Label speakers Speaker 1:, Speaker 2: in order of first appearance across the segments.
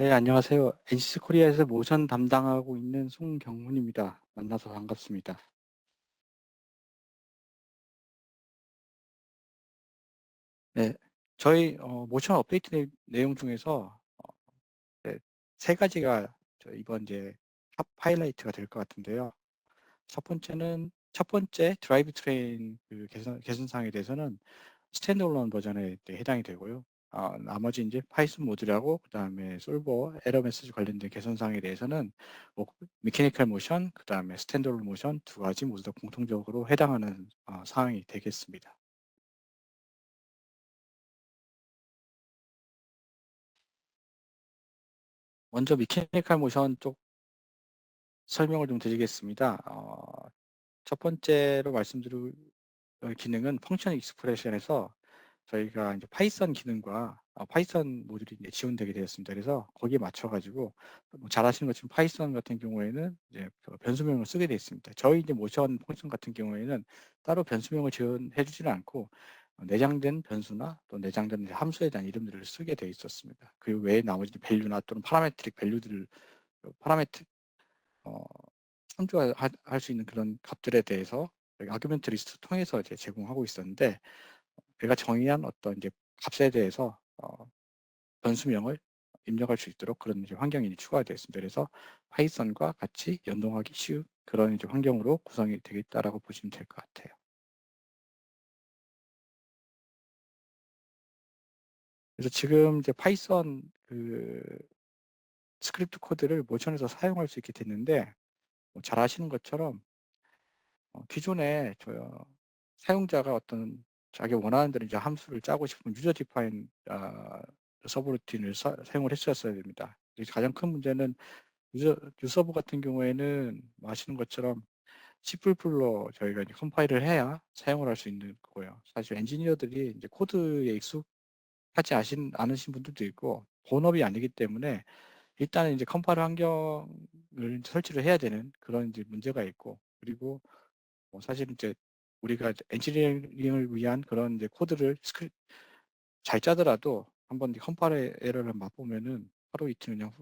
Speaker 1: 네, 안녕하세요. NC스 코리아에서 모션 담당하고 있는 송경훈입니다. 만나서 반갑습니다. 네, 저희 어, 모션 업데이트 내, 내용 중에서 어, 네, 세 가지가 이번 이제 탑 하이라이트가 될 것 같은데요. 첫 번째는 첫 번째 드라이브 트레인 그 개선, 개선사항에 대해서는 스탠드얼론 버전에 해당이 되고요. 아, 나머지 이제 파이썬 모듈하고 그다음에 솔버 에러 메시지 관련된 개선 사항에 대해서는 뭐 미케니컬 모션 그다음에 스탠드얼론 모션 두 가지 모두 다 공통적으로 해당하는 어, 사항이 되겠습니다. 먼저 미케니컬 모션 쪽 설명을 좀 드리겠습니다. 어, 첫 번째로 말씀드릴 기능은 펑션 익스프레션에서 저희가 이제 파이썬 기능과 어, 파이썬 모듈이 이제 지원되게 되었습니다. 그래서 거기에 맞춰가지고 뭐잘 아시는 것처럼 파이썬 같은 경우에는 이제 그 변수명을 쓰게 되어 있습니다. 저희 이제 모션 펑션 같은 경우에는 따로 변수명을 지원해 주지는 않고 내장된 변수나 또 내장된 함수에 대한 이름들을 쓰게 되어 있었습니다. 그 외에 나머지 밸류나 또는 파라메트릭 밸류들을 파라메트릭 어, 참조할 수 있는 그런 값들에 대해서 아규멘트 리스트 통해서 이제 제공하고 있었는데 내가 정의한 어떤 이제 값에 대해서 어, 변수명을 입력할 수 있도록 그런 이제 환경이 추가되었습니다. 그래서 파이썬과 같이 연동하기 쉬운 그런 이제 환경으로 구성이 되겠다라고 보시면 될 것 같아요. 그래서 지금 이제 파이썬 그 스크립트 코드를 모션에서 사용할 수 있게 됐는데 뭐 잘 아시는 것처럼 어, 기존에 저 사용자가 어떤 자기 원하는 대로 이제 함수를 짜고 싶으면 유저 디파인 아, 서브루틴을 사, 용을 했었어야 됩니다. 가장 큰 문제는 유저, 유서브 같은 경우에는 뭐 아시는 것처럼 C++로 저희가 이제 컴파일을 해야 사용을 할 수 있는 거고요. 사실 엔지니어들이 이제 코드에 익숙하지 않으신, 않으신 분들도 있고 본업이 아니기 때문에 일단은 이제 컴파일 환경을 설치를 해야 되는 그런 이제 문제가 있고 그리고 뭐 사실 이제 우리가 엔지니어링을 위한 그런 이제 코드를 스크립 잘 짜더라도 한번 컴파일 에러를 맛보면은 하루 이틀 그냥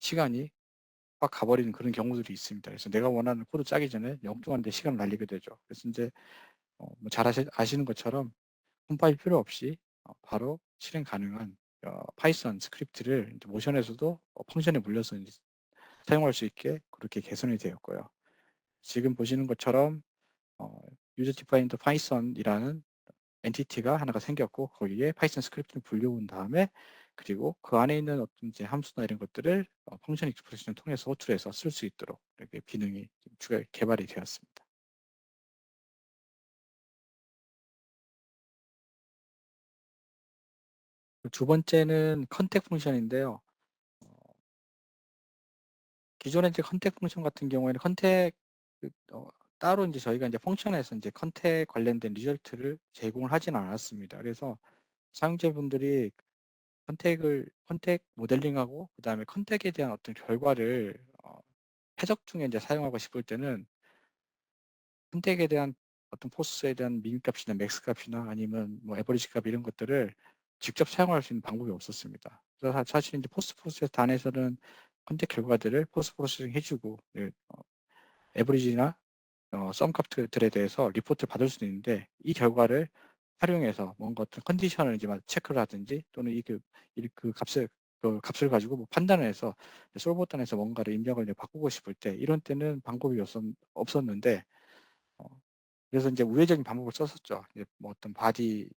Speaker 1: 시간이 확 가버리는 그런 경우들이 있습니다. 그래서 내가 원하는 코드 짜기 전에 엉뚱한 데 시간을 날리게 되죠. 그래서 이제 어, 뭐잘 아시, 아시 는 것처럼 컴파일 필요 없이 어, 바로 실행 가능한 어, 파이썬 스크립트를 모션에서도 어, 펑션에 물려서 사용할 수 있게 그렇게 개선이 되었고요. 지금 보시는 것처럼 어, user defined python이라는 엔티티가 하나가 생겼고 거기에 파이썬 스크립트를 불려온 다음에 그리고 그 안에 있는 어떤 이제 함수나 이런 것들을 어, 펑션 익스프레션을 통해서 호출해서 쓸 수 있도록 이렇게 기능이 추가 개발이 되었습니다. 두 번째는 컨택 펑션인데요. 어, 기존의 이제 컨택 펑션 같은 경우에는 컨택 그, 어, 따로 이제 저희가 이제 펑션에서 이제 컨택 관련된 리절트를 제공을 하진 않았습니다. 그래서 사용자분들이 컨택을 컨택 모델링하고 그 다음에 컨택에 대한 어떤 결과를 어, 해석 중에 이제 사용하고 싶을 때는 컨택에 대한 어떤 포스에 대한 미미 값이나 맥스 값이나 아니면 뭐 에버리지 값 이런 것들을 직접 사용할 수 있는 방법이 없었습니다. 그래서 사실 이제 포스트 프로세스 단에서는 컨택 결과들을 포스트 프로세싱 해주고 예, 어, 에버리지나 어, 썸 값들에 대해서 리포트를 받을 수 있는데 이 결과를 활용해서 뭔가 어떤 컨디션을 이제 체크를 하든지 또는 이그 그 값을 그 값을 가지고 뭐 판단을 해서 솔버 단에서 뭔가를 입력을 이제 바꾸고 싶을 때 이런 때는 방법이 없었, 없었 는데 어, 그래서 이제 우회적인 방법을 썼었죠. 이제 뭐 어떤 바디에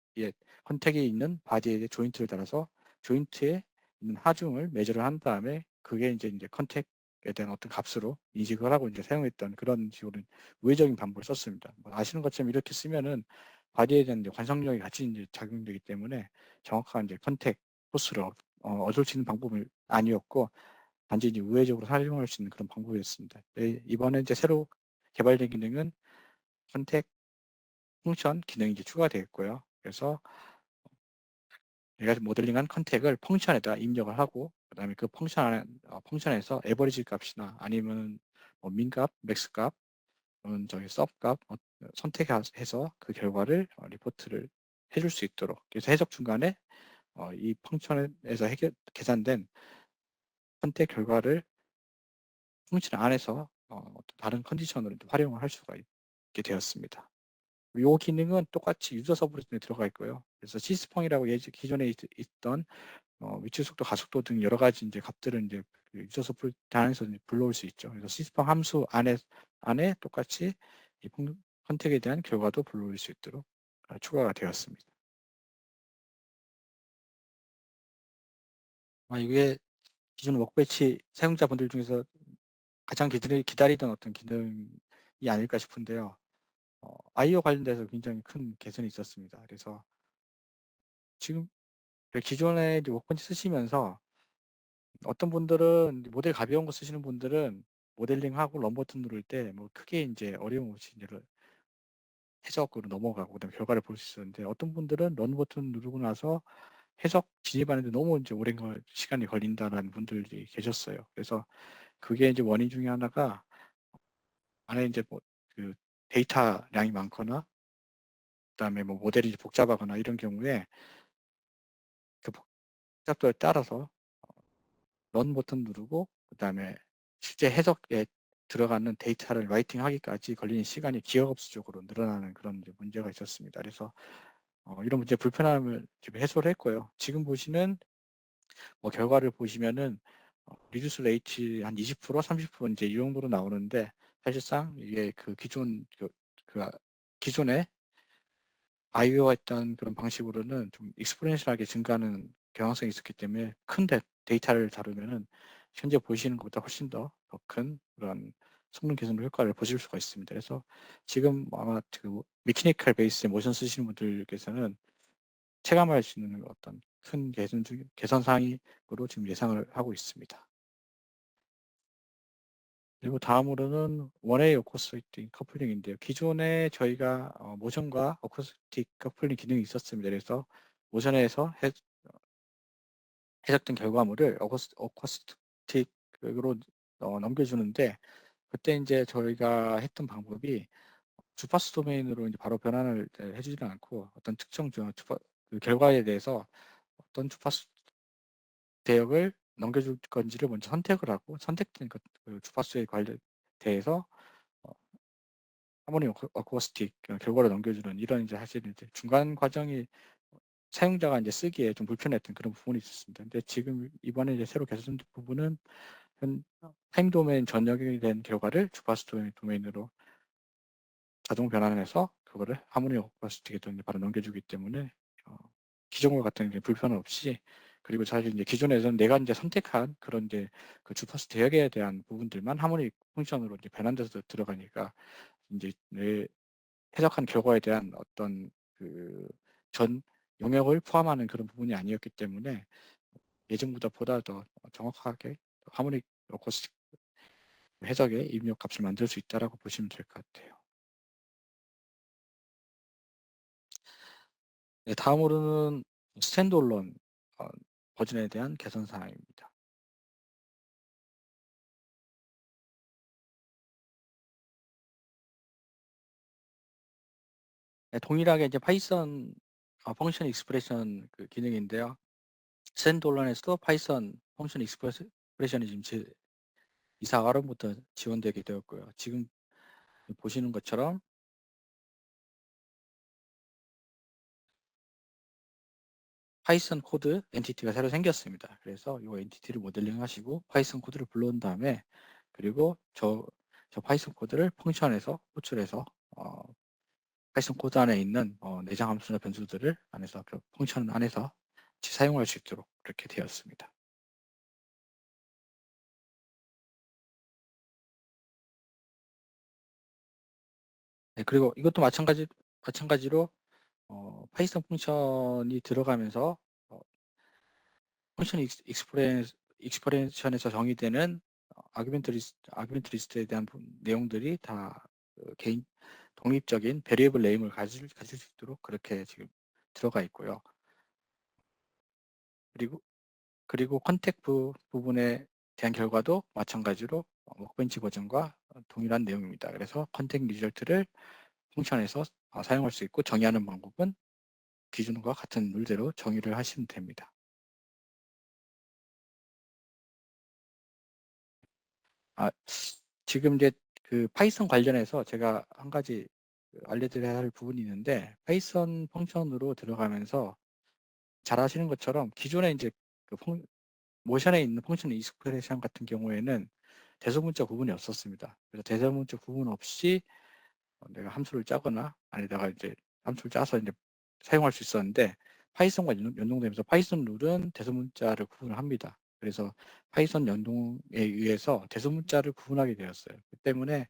Speaker 1: 컨택에 있는 바디에 조인트를 달아서 조인트에 있는 하중을 매저를 한 다음에 그게 이제 이제 컨택 에 대한 어떤 값으로 인식을 하고 이제 사용했던 그런 식으로 우회적인 방법을 썼습니다. 뭐 아시는 것처럼 이렇게 쓰면은 바디에 대한 관성력이 같이 이제 작용되기 때문에 정확한 이제 컨택 포스를 어, 얻을 수 있는 방법은 아니었고 단지 이제 우회적으로 사용할 수 있는 그런 방법이었습니다. 네, 이번에 이제 새로 개발된 기능은 컨택 펑션 기능이 이제 추가되었고요. 그래서 내가 모델링한 컨택을 펑션에다 입력을 하고 그다음에 그 펑션 안에, 어, 펑션에서 에버리지 값이나 아니면 뭐 민값, 맥스값, 또는 저기 섭값 어, 선택해서 그 결과를 어, 리포트를 해줄 수 있도록 그래서 해석 중간에 어, 이 펑션에서 해결, 계산된 선택 결과를 펑션 안에서 어, 다른 컨디션으로 활용을 할 수가 있게 되었습니다. 이 기능은 똑같이 유저 서브레슨에 들어가 있고요. 그래서 시스펑이라고 기존에 있, 던 어, 위치 속도, 가속도 등 여러 가지 이제 값들은 이제 그 유저 서브레슨 안에서 불러올 수 있죠. 그래서 시스펑 함수 안에 안에 똑같이 이 선택에 대한 결과도 불러올 수 있도록 어, 추가가 되었습니다. 아, 이게 기존 워크배치 사용자분들 중에서 가장 기다리, 기다리 던 어떤 기능이 아닐까 싶은데요. 어, 아이오 관련돼서 굉장히 큰 개선이 있었습니다. 그래서 지금 기존에 워크ben치 쓰시면서 어떤 분들은 모델 가벼운 거 쓰시는 분들은 모델링하고 런 버튼 누를 때 뭐 크게 이제 어려움 없이 이제 해석으로 넘어가고 그다음에 결과를 볼 수 있었는데 어떤 분들은 런 버튼 누르고 나서 해석 진입하는데 너무 이제 오랜 걸, 시간이 걸린다라는 분들이 계셨어요. 그래서 그게 이제 원인 중에 하나가 안에 이제 뭐 그 데이터량이 많거나 그다음에 뭐 모델이 복잡하거나 이런 경우에 그 복잡도에 따라서 런 버튼 누르고 그 다음에 실제 해석에 들어가는 데이터를 라이팅 하기까지 걸리는 시간이 기억업수적으로 늘어나는 그런 문제가 있었습니다. 그래서 어, 이런 문제 불편함을 지금 해소를 했고요. 지금 보시는 뭐 결과를 보시면은 어, 리듀스 레이트 한 20% 30% 이제 이 정도로 나오는데 사실상 이게 그 기존 그, 그 기존에 아이오가 했던 그런 방식으로는 좀 익스포넨셜하게 증가하는 경향성이 있었기 때문에 큰 데, 데이터를 다루면은 현재 보시는 것보다 훨씬 더 큰 그런 성능 개선 효과를 보실 수가 있습니다. 그래서 지금 아마 그 미키니컬 베이스의 모션 쓰시는 분들께서는 체감할 수 있는 어떤 큰 개선 중 개선 사항으로 지금 예상을 하고 있습니다. 그리고 다음으로는 원웨이 어쿠스틱 커플링인데요. 기존에 저희가 어, 모션과 어쿠스틱 커플링 기능이 있었습니다. 그래서 모션에서 해, 해석된 결과물을 어쿠스틱으로 어, 넘겨주는데 그때 이제 저희가 했던 방법이 주파수 도메인으로 이제 바로 변환을 해주지는 않고 어떤 특정 주파, 그 결과에 대해서 어떤 주파수 대역을 넘겨줄 건지를 먼저 선택을 하고 선택된 그, 그 주파수에 관련 대해서 어, 하모니 어쿠스틱 결과를 넘겨주는 이런 이제 사실 이제 중간 과정이 사용자가 이제 쓰기에 좀 불편했던 그런 부분이 있었습니다. 근데 지금 이번에 이제 새로 개선된 부분은 타임 도메인 전역이 된 결과를 주파수 도메인 으로 자동 변환해서 그거를 하모니 어쿠스틱에 바로 넘겨주기 때문에 어, 기존과 같은 불편 없이 그리고 사실 이제 기존에서는 내가 이제 선택한 그런 이제 그 주파수 대역에 대한 부분들만 하모니 펑션으로 이제 변환돼서 들어가니까 이제 내 해석한 결과에 대한 어떤 그 전 영역을 포함하는 그런 부분이 아니었기 때문에 예전보다 보다 더 정확하게 하모니 어코스틱 해석의 입력 값을 만들 수 있다라고 보시면 될 것 같아요. 네, 다음으로는 스탠드얼론 어, 버전에 대한 개선 사항입니다. 네, 동일하게 이제 파이썬 어, 펑션 익스프레션 그 기능인데요. 스탠드얼론에서도 파이썬 펑션 익스프레션이 지금 제 이사 가름부터 지원되게 되었고요. 지금 보시는 것처럼 파이썬 코드 엔티티가 새로 생겼습니다. 그래서 이 엔티티를 모델링 하시고 파이썬 코드를 불러온 다음에 그리고 저, 저 파이썬 코드를 펑션에서 호출해서 어, 파이썬 코드 안에 있는 어, 내장 함수나 변수들을 안에서 그 펑션 안에서 사용할 수 있도록 그렇게 되었습니다. 네, 그리고 이것도 마찬가지 마찬가지로 어, 파이썬 펑션이 들어가면서 어, 펑션 익스프레스, 익스프레션에서 정의되는 아규멘트 리스트, 아규멘트 리스트에 대한 내용들이 다 그 개인 독립적인 베리에블 네임을 가질, 가질 수 있도록 그렇게 지금 들어가 있고요. 그리고 그리고 컨택 부, 부분에 대한 결과도 마찬가지로 워크벤치 버전과 동일한 내용입니다. 그래서 컨택 리절트를 펑션에서 어, 사용할 수 있고 정의하는 방법은 기준과 같은 룰대로 정의를 하시면 됩니다. 아, 지금 이제 그 파이썬 관련해서 제가 한 가지 알려드려야 할 부분이 있는데 파이썬 펑션으로 들어가면서 잘 아시는 것처럼 기존에 이제 그 펑, 모션에 있는 펑션 익스프레션 같은 경우에는 대소문자 구분이 없었습니다. 그래서 대소문자 구분 없이 어, 내가 함수를 짜거나 아니다가 이제 함수를 짜서 이제 사용할 수 있었는데 파이썬과 연동되면서 파이썬 룰은 대소문자를 구분을 합니다. 그래서 파이썬 연동에 의해서 대소문자를 구분하게 되었어요. 그 때문에 어,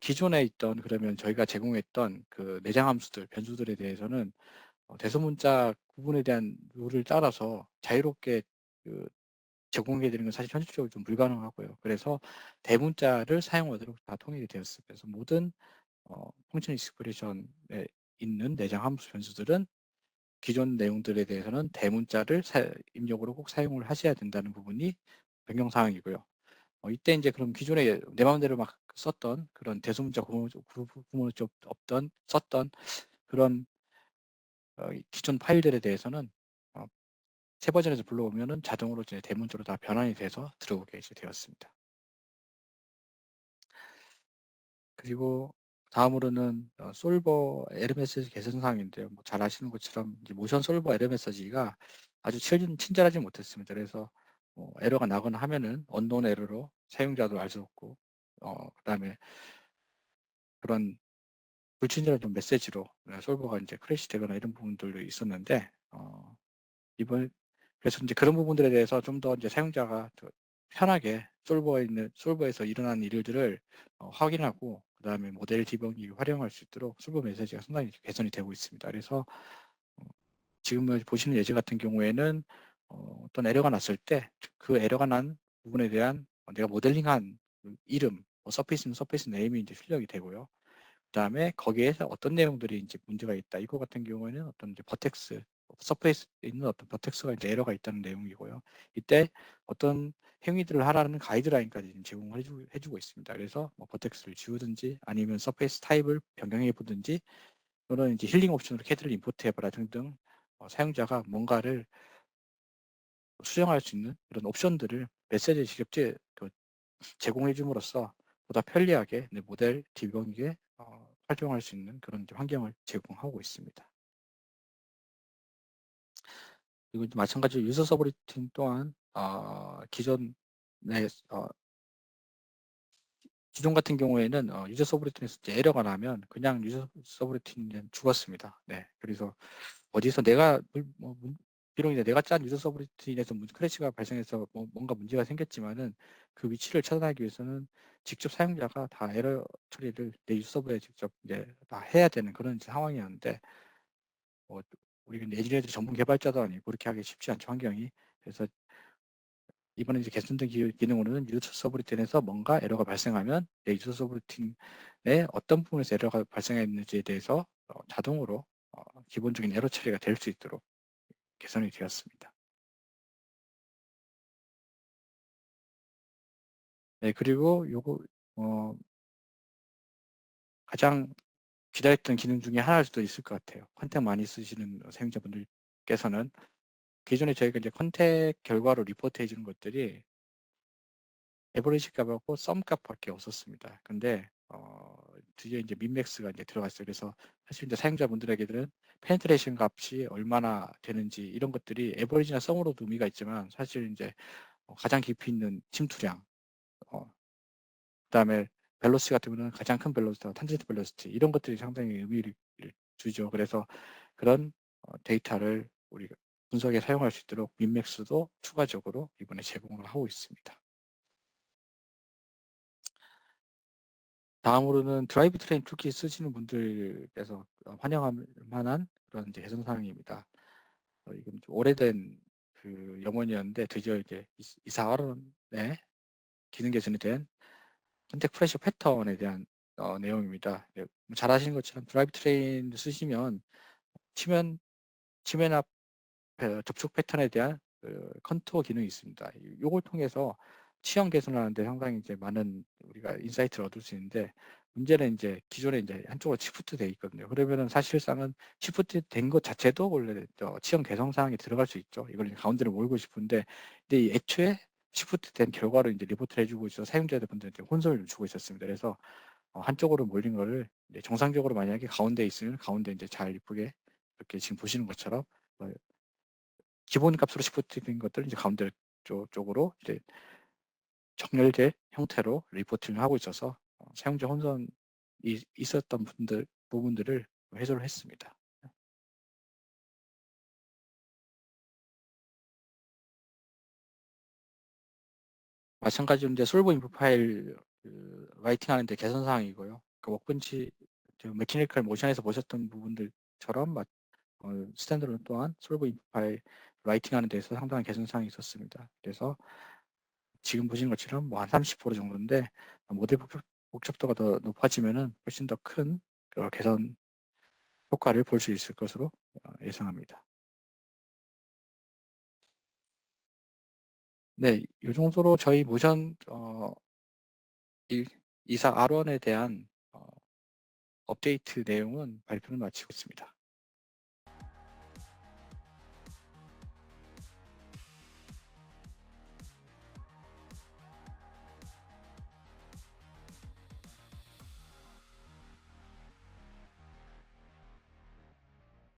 Speaker 1: 기존에 있던 그러면 저희가 제공했던 그 내장 함수들, 변수들에 대해서는 어, 대소문자 구분에 대한 룰을 따라서 자유롭게 그 제공해 드리는 건 사실 현실적으로 좀 불가능하고요. 그래서 대문자를 사용하도록 다 통일이 되었습니다. 그래서 모든 어, 펑션 익스프레션에 있는 내장 함수 변수들은 기존 내용들에 대해서는 대문자를 사, 입력으로 꼭 사용을 하셔야 된다는 부분이 변경 사항이고요. 어, 이때 이제 그럼 기존에 내 마음대로 막 썼던 그런 대소문자 구분, 구분이 없던 썼던 그런 어, 기존 파일들에 대해서는 어, 새 버전에서 불러오면은 자동으로 이제 대문자로 다 변환이 돼서 들어오게 이제 되었습니다. 그리고 다음으로는 어, 솔버 메시지 개선 사항인데요. 뭐 잘 아시는 것처럼 모션 솔버 메시지가 아주 친, 친절하지 못했습니다. 그래서 뭐 에러가 나거나 하면은 언론 에러로 사용자도 알 수 없고 어, 그다음에 그런 불친절한 좀 메시지로 솔버가 이제 크래시 되거나 이런 부분들도 있었는데 어, 이번 그래서 이제 그런 부분들에 대해서 좀 더 이제 사용자가 편하게 솔버에 있는 솔버에서 일어난 일들을 어, 확인하고 그 다음에 모델 디버깅 활용할 수 있도록 솔버 메시지가 상당히 개선이 되고 있습니다. 그래서 어, 지금 보시는 예제 같은 경우에는 어, 떤 에러가 났을 때 그 에러가 난 부분에 대한 내가 모델링한 그 이름, 뭐 서페이스는 서페이스 네임이 이제 출력이 되고요. 그 다음에 거기에서 어떤 내용들이 이제 문제가 있다. 이거 같은 경우에는 어떤 이제 버텍스, 서페이스에 있는 어떤 버텍스가 이제 에러가 있다는 내용이고요. 이때 어떤 행위들을 하라는 가이드라인까지 제공을 해주, 해주고 있습니다. 그래서 뭐 버텍스를 지우든지 아니면 서페이스 타입을 변경해 보든지 또는 이제 힐링 옵션으로 캐드를 임포트 해 봐라 등등 어, 사용자가 뭔가를 수정할 수 있는 이런 옵션들을 메시지에 직접 제, 그, 제공해 줌으로써 보다 편리하게 내 모델 디버깅에 어, 활용할 수 있는 그런 환경을 제공하고 있습니다. 그리고 마찬가지로 유저 서브리틴 또한 어, 기존에 어, 기존 같은 경우에는 어, 유저 서브리틴에서 에러가 나면 그냥 유저 서브리틴은 죽었습니다. 네, 그래서 어디서 내가 뭐, 비록 이제 내가 짠 유저 서브리틴에서 크래시가 발생해서 뭐 뭔가 문제가 생겼지만은 그 위치를 찾아내기 위해서는 직접 사용자가 다 에러 처리를 내 유저 서버에 직접 이제 다 해야 되는 그런 상황이었는데 뭐 우리 엔지니어들 전문 개발자도 아니고 그렇게 하기 쉽지 않죠 환경이. 그래서 이번에 이제 개선된 기능으로는 유저 서브리틴에서 뭔가 에러가 발생하면 내 유저 서브리틴에 어떤 부분에서 에러가 발생했는지에 대해서 어, 자동으로 어, 기본적인 에러 처리가 될 수 있도록 개선이 되었습니다. 네, 그리고 요거 어, 가장 기다렸던 기능 중에 하나일 수도 있을 것 같아요. 컨택 많이 쓰시는 사용자분들께서는 기존에 저희가 이제 컨택 결과로 리포트 해주는 것들이 에버리지 값하고 썸 값밖에 없었습니다. 근데 어, 드디어 이제 민맥스가 이제 들어갔어요. 그래서 사실 이제 사용자분들에게는 페네트레이션 값이 얼마나 되는지 이런 것들이 에버리지나 썸으로도 의미가 있지만 사실 이제 어, 가장 깊이 있는 침투량, 어, 그다음에 벨로시 같은 경우는 가장 큰 벨로시티, 탄젠트 벨로시티 이런 것들이 상당히 의미를 주죠. 그래서 그런 어, 데이터를 우리가 분석에 사용할 수 있도록 민맥스도 추가적으로 이번에 제공을 하고 있습니다. 다음으로는 드라이브 트레인 툴킷 쓰시는 분들께서 환영할 만한 그런 이제 개선 사항입니다. 어, 이건 좀 오래된 그 염원이었는데 드디어 이제 이사활원의 기능 개선이 된 컨택 프레셔 패턴에 대한 어, 내용입니다. 네, 뭐잘 아시는 것처럼 드라이브 트레인 쓰시면 치면 치면 앞 접촉 패턴에 대한 그 컨투어 기능이 있습니다. 이걸 통해서 취향 개선하는데 상당히 이제 많은 우리가 인사이트를 얻을 수 있는데 문제는 인제 기존에 인제 한쪽으로 시프트 돼 있거든요. 그러면은 사실상은 시프트 된 것 자체도 원래 저 치형 개선 사항에 들어갈 수 있죠. 이걸 이제 가운데로 몰고 싶은데 근데 이 애초에 시프트 된 결과로 인제 리포트를 해 주고 있어서 사용자분들한테 혼선을 좀 주고 있었습니다. 그래서 어 한쪽으로 몰린 거를 이제 정상적으로 만약에 가운데에 있으면 가운데 인제 잘 이쁘게 이렇게 지금 보시는 것처럼 어 기본 값으로 시프트 된 것들을 이제 가운데 쪽 쪽으로 이제 정렬될 형태로 리포팅을 하고 있어서 어 사용자 혼선이 있었던 분들 부분들을 해소를 했습니다. 마찬가지로 인제 솔버 인풋 파일 그 라이팅 하는 데 개선 사항이고요. 그 워크벤치 저 메커니컬 모션에서 보셨던 부분들처럼 마어 스탠드얼론 또한 솔버 인풋 파일 라이팅 하는 데서 상당한 개선 사항이 있었습니다. 그래서 지금 보시는 것처럼 뭐 한 30% 정도인데 모델 복잡 복잡도가 더 높아지면은 훨씬 더큰어 개선 효과를 볼 수 있을 것으로 어 예상합니다. 네. 요 정도로 저희 모션 어이 이사 R1에 대한 어 업데이트 내용은 발표를 마치고 있습니다.